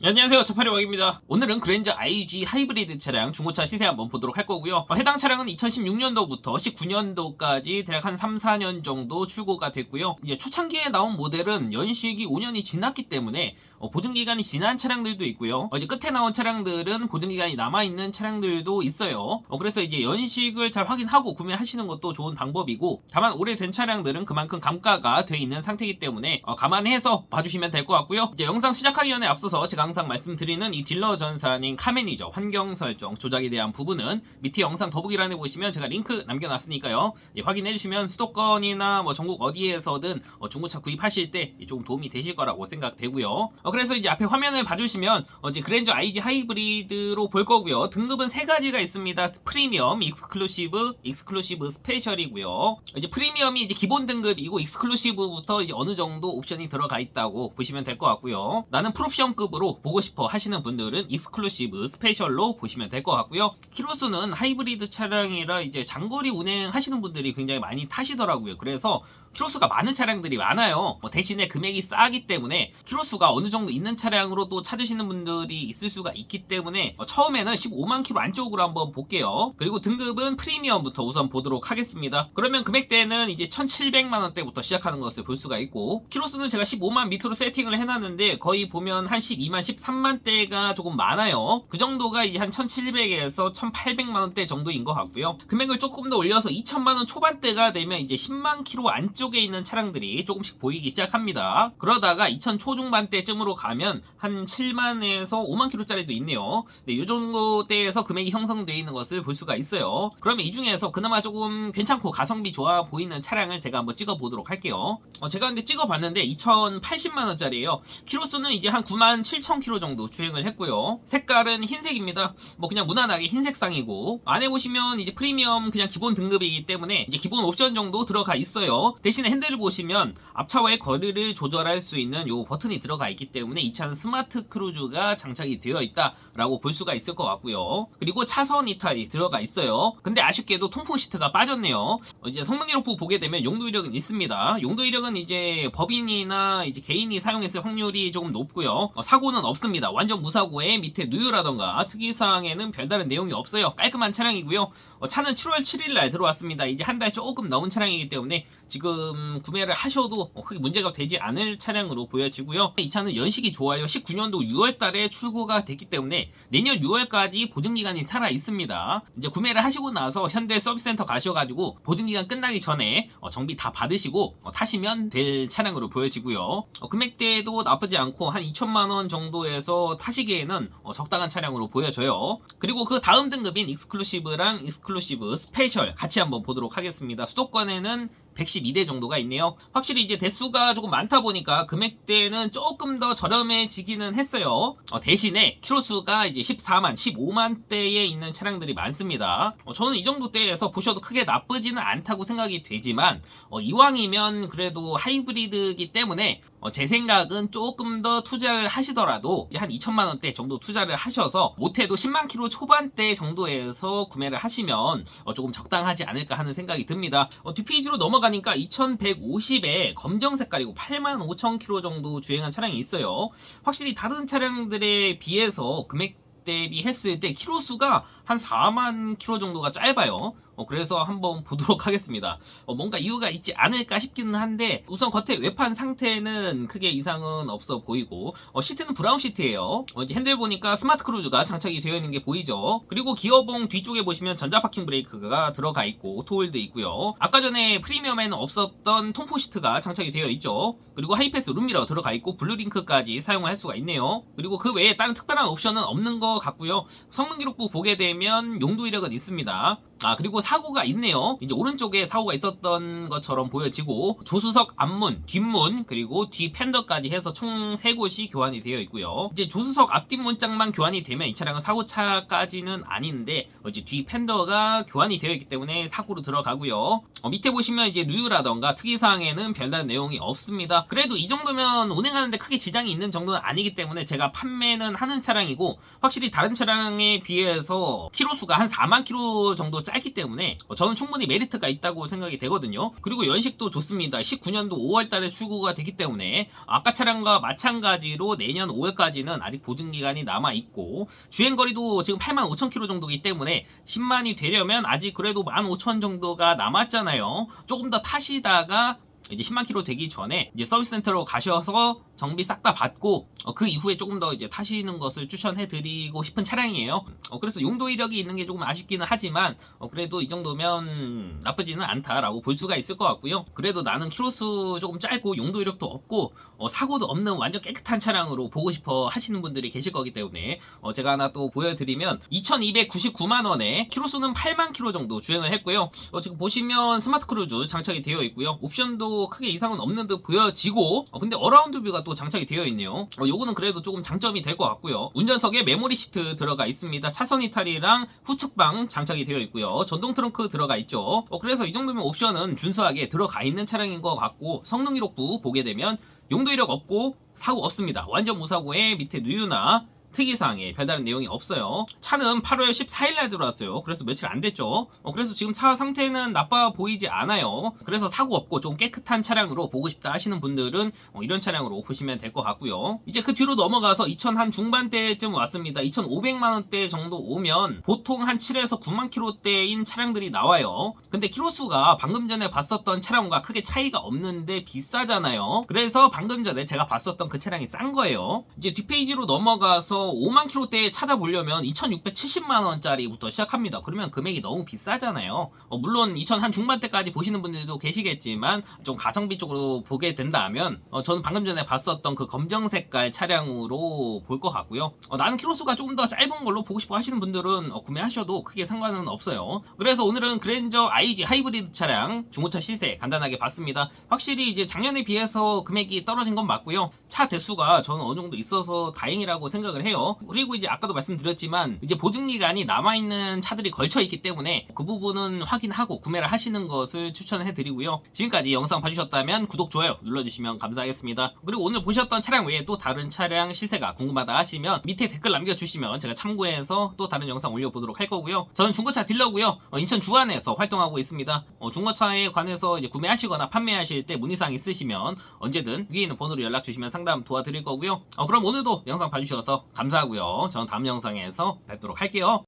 네, 안녕하세요. 차파리왕입니다. 오늘은 그랜저 IG 하이브리드 차량 중고차 시세 한번 보도록 할 거고요. 어, 해당 차량은 2016년도부터 19년도까지 대략 한 3, 4년 정도 출고가 됐고요. 이제 초창기에 나온 모델은 연식이 5년이 지났기 때문에 어, 보증기간이 지난 차량들도 있고요. 어, 이제 끝에 나온 차량들은 보증기간이 남아있는 차량들도 있어요. 어, 그래서 이제 연식을 잘 확인하고 구매하시는 것도 좋은 방법이고 다만 오래된 차량들은 그만큼 감가가 돼 있는 상태이기 때문에 어, 감안해서 봐주시면 될 것 같고요. 이제 영상 시작하기 전에 앞서서 제가 항상 말씀드리는 이 딜러 전산인 카메니저 환경 설정 조작에 대한 부분은 밑에 영상 더보기란에 보시면 제가 링크 남겨놨으니까요. 예, 확인해주시면 수도권이나 뭐 전국 어디에서든 어, 중고차 구입하실 때 조금 도움이 되실 거라고 생각되고요. 어, 그래서 이제 앞에 화면을 봐주시면 어, 이제 그랜저 IG 하이브리드로 볼 거고요. 등급은 세 가지가 있습니다. 프리미엄, 익스클루시브, 익스클루시브 스페셜이고요. 이제 프리미엄이 이제 기본 등급이고 익스클루시브부터 이제 어느 정도 옵션이 들어가 있다고 보시면 될 것 같고요. 나는 풀옵션급으로 보고 싶어 하시는 분들은 익스클루시브 스페셜로 보시면 될 것 같고요. 키로수는 하이브리드 차량이라 이제 장거리 운행하시는 분들이 굉장히 많이 타시더라고요. 그래서 키로수가 많은 차량들이 많아요. 뭐 대신에 금액이 싸기 때문에 키로수가 어느 정도 있는 차량으로 또 찾으시는 분들이 있을 수가 있기 때문에 어, 처음에는 15만 킬로 안쪽으로 한번 볼게요. 그리고 등급은 프리미엄부터 우선 보도록 하겠습니다. 그러면 금액대는 이제 1,700만 원대부터 시작하는 것을 볼 수가 있고 키로수는 제가 15만 밑으로 세팅을 해놨는데 거의 보면 한 12만, 13만 대가 조금 많아요. 그 정도가 이제 한 1,700에서 1,800만 원대 정도인 것 같고요. 금액을 조금 더 올려서 2천만 원 초반대가 되면 이제 10만 킬로 안쪽에 있는 차량들이 조금씩 보이기 시작합니다. 그러다가 2천 초중반대쯤으로 가면 한 7만에서 5만 킬로짜리도 있네요. 네, 이 정도 대에서 금액이 형성되어 있는 것을 볼 수가 있어요. 그러면 이 중에서 그나마 조금 괜찮고 가성비 좋아 보이는 차량을 제가 한번 찍어 보도록 할게요. 어, 제가 근데 찍어 봤는데 2,080만 원짜리예요. 키로수는 이제 한 9만 7천 킬로 정도 주행을 했고요. 색깔은 흰색입니다. 뭐 그냥 무난하게 흰색상이고 안에 보시면 이제 프리미엄 그냥 기본 등급이기 때문에 이제 기본 옵션 정도 들어가 있어요. 대신에 핸들을 보시면 앞차와의 거리를 조절할 수 있는 요 버튼이 들어가 있기 때문에 이 차는 스마트 크루즈가 장착이 되어 있다라고 볼 수가 있을 것 같고요. 그리고 차선 이탈이 들어가 있어요. 근데 아쉽게도 통풍 시트가 빠졌네요. 어, 이제 성능 기록부 보게 되면 용도 이력은 있습니다. 용도 이력은 이제 법인이나 이제 개인이 사용했을 확률이 조금 높고요. 어, 사고는 없습니다. 완전 무사고에 밑에 누유라던가 특이사항에는 별다른 내용이 없어요. 깔끔한 차량이고요. 어, 차는 7월 7일 날 들어왔습니다. 이제 한 달 조금 넘은 차량이기 때문에 지금 구매를 하셔도 어, 크게 문제가 되지 않을 차량으로 보여지고요. 이 차는 연식이 좋아요. 19년도 6월 달에 출고가 됐기 때문에 내년 6월까지 보증기간이 살아 있습니다. 이제 구매를 하시고 나서 현대 서비스센터 가셔가지고 보증기간 끝나기 전에 어, 정비 다 받으시고 어, 타시면 될 차량으로 보여지고요. 어, 금액대도 나쁘지 않고 한 2천만 원 정도에서 타시기에는 어, 적당한 차량으로 보여져요. 그리고 그 다음 등급인 익스클루시브랑 익스클루시브 스페셜 같이 한번 보도록 하겠습니다. 수도권에는 112대 정도가 있네요. 확실히 이제 대수가 조금 많다 보니까 금액대는 조금 더 저렴해지기는 했어요. 어, 대신에 키로수가 이제 14만, 15만 대에 있는 차량들이 많습니다. 어, 저는 이 정도 대에서 보셔도 크게 나쁘지는 않다고 생각이 되지만 어, 이왕이면 그래도 하이브리드이기 때문에 어, 제 생각은 조금 더 투자를 하시더라도 이제 한 2천만 원대 정도 투자를 하셔서 못해도 10만 킬로 초반대 정도에서 구매를 하시면 어, 조금 적당하지 않을까 하는 생각이 듭니다. 어, 뒷페이지로 넘어가 니까 2150에 검정 색깔이고 8만 5천 킬로 정도 주행한 차량이 있어요. 확실히 다른 차량들에 비해서 금액 대비했을 때 키로수가 한 4만 킬로 정도가 짧아요. 어, 그래서 한번 보도록 하겠습니다. 어, 뭔가 이유가 있지 않을까 싶기는 한데 우선 겉에 외판 상태는 크게 이상은 없어 보이고 어, 시트는 브라운 시트예요. 어, 이제 핸들 보니까 스마트 크루즈가 장착이 되어 있는 게 보이죠. 그리고 기어봉 뒤쪽에 보시면 전자 파킹 브레이크가 들어가 있고 오토홀드 있고요. 아까 전에 프리미엄에는 없었던 통풍 시트가 장착이 되어 있죠. 그리고 하이패스 룸미러 들어가 있고 블루링크까지 사용을 할 수가 있네요. 그리고 그 외에 다른 특별한 옵션은 없는 것 같고요. 성능 기록부 보게 되면 용도 이력은 있습니다. 아 그리고 사고가 있네요. 이제 오른쪽에 사고가 있었던 것처럼 보여지고 조수석 앞문 뒷문 그리고 뒤 팬더까지 해서 총 3곳이 교환이 되어 있고요. 이제 조수석 앞뒷 문짝만 교환이 되면 이 차량은 사고차까지는 아닌데 어, 이제 뒤 팬더가 교환이 되어 있기 때문에 사고로 들어가고요. 어, 밑에 보시면 이제 누유라던가 특이사항에는 별다른 내용이 없습니다. 그래도 이 정도면 운행하는데 크게 지장이 있는 정도는 아니기 때문에 제가 판매는 하는 차량이고 확실히 다른 차량에 비해서 키로수가 한 4만 키로 정도 짧 짧기 때문에 어, 저는 충분히 메리트가 있다고 생각이 되거든요. 그리고 연식도 좋습니다. 19년도 5월 달에 출고가 되기 때문에 아까 차량과 마찬가지로 내년 5월까지는 아직 보증 기간이 남아 있고 주행 거리도 지금 8만 5천 킬로 정도이기 때문에 10만이 되려면 아직 그래도 1만 5천 정도가 남았잖아요. 조금 더 타시다가 이제 10만 킬로 되기 전에 이제 서비스 센터로 가셔서 정비 싹 다 받고 어, 그 이후에 조금 더 이제 타시는 것을 추천해 드리고 싶은 차량이에요. 어, 그래서 용도 이력이 있는 게 조금 아쉽기는 하지만 어, 그래도 이 정도면 나쁘지는 않다라고 볼 수가 있을 것 같고요. 그래도 나는 키로수 조금 짧고 용도 이력도 없고 어, 사고도 없는 완전 깨끗한 차량으로 보고 싶어 하시는 분들이 계실 거기 때문에 어, 제가 하나 또 보여드리면 2,299만 원에 키로수는 8만 킬로 정도 주행을 했고요. 어, 지금 보시면 스마트 크루즈 장착이 되어 있고요. 옵션도 크게 이상은 없는 듯 보여지고 어, 근데 어라운드 뷰가 또 장착이 되어 있네요. 어, 요거는 그래도 조금 장점이 될 것 같고요. 운전석에 메모리 시트 들어가 있습니다. 차선 이탈이랑 후측방 장착이 되어 있고요. 전동 트렁크 들어가 있죠. 어, 그래서 이 정도면 옵션은 준수하게 들어가 있는 차량인 것 같고 성능 기록부 보게 되면 용도 이력 없고 사고 없습니다. 완전 무사고에 밑에 누유나 특이사항에 별다른 내용이 없어요. 차는 8월 14일날 들어왔어요. 그래서 며칠 안 됐죠. 어, 그래서 지금 차 상태는 나빠 보이지 않아요. 그래서 사고 없고 좀 깨끗한 차량으로 보고 싶다 하시는 분들은 어, 이런 차량으로 보시면 될 것 같고요. 이제 그 뒤로 넘어가서 2000 한 중반대쯤 왔습니다. 2,500만 원대 정도 오면 보통 한 7에서 9만 킬로대인 차량들이 나와요. 근데 킬로수가 방금 전에 봤었던 차량과 크게 차이가 없는데 비싸잖아요. 그래서 방금 전에 제가 봤었던 그 차량이 싼 거예요. 이제 뒷페이지로 넘어가서 5만 킬로대 찾아보려면 2,670만 원짜리부터 시작합니다. 그러면 금액이 너무 비싸잖아요. 어, 물론 2,000한 중반대까지 보시는 분들도 계시겠지만 좀 가성비 쪽으로 보게 된다면 어, 저는 방금 전에 봤었던 그 검정 색깔 차량으로 볼 것 같고요. 어, 나는 킬로수가 조금 더 짧은 걸로 보고 싶어 하시는 분들은 어, 구매하셔도 크게 상관은 없어요. 그래서 오늘은 그랜저 IG 하이브리드 차량 중고차 시세 간단하게 봤습니다. 확실히 이제 작년에 비해서 금액이 떨어진 건 맞고요. 차 대수가 저는 어느 정도 있어서 다행이라고 생각을 해요. 그리고 이제 아까도 말씀드렸지만 이제 보증 기간이 남아 있는 차들이 걸쳐 있기 때문에 그 부분은 확인하고 구매를 하시는 것을 추천해 드리고요. 지금까지 영상 봐주셨다면 구독 좋아요 눌러주시면 감사하겠습니다. 그리고 오늘 보셨던 차량 외에 또 다른 차량 시세가 궁금하다 하시면 밑에 댓글 남겨주시면 제가 참고해서 또 다른 영상 올려보도록 할 거고요. 저는 중고차 딜러고요. 어, 인천 주안에서 활동하고 있습니다. 어, 중고차에 관해서 이제 구매하시거나 판매하실 때 문의사항 있으시면 언제든 위에 있는 번호로 연락 주시면 상담 도와드릴 거고요. 어, 그럼 오늘도 영상 봐주셔서 감사하고요. 저는 다음 영상에서 뵙도록 할게요.